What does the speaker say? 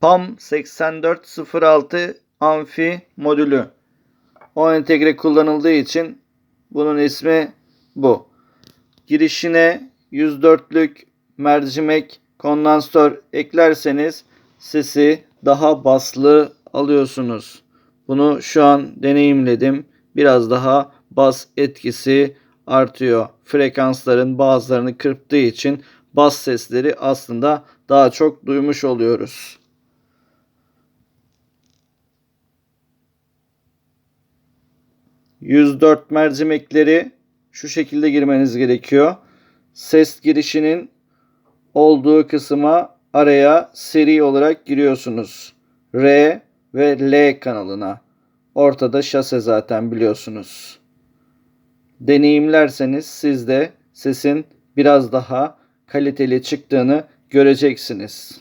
PAM 8406 amfi modülü. O entegre kullanıldığı için bunun ismi bu. Girişine 104'lük mercimek kondansatör eklerseniz sesi daha baslı alıyorsunuz. Bunu şu an deneyimledim. Biraz daha bas etkisi artıyor. Frekansların bazılarını kırptığı için bas sesleri aslında daha çok duymuş oluyoruz. ...104 mercimekleri şu şekilde girmeniz gerekiyor. Ses girişinin olduğu kısma araya seri olarak giriyorsunuz. R ve L kanalına. Ortada şase zaten biliyorsunuz. Deneyimlerseniz siz de sesin biraz daha kaliteli çıktığını göreceksiniz.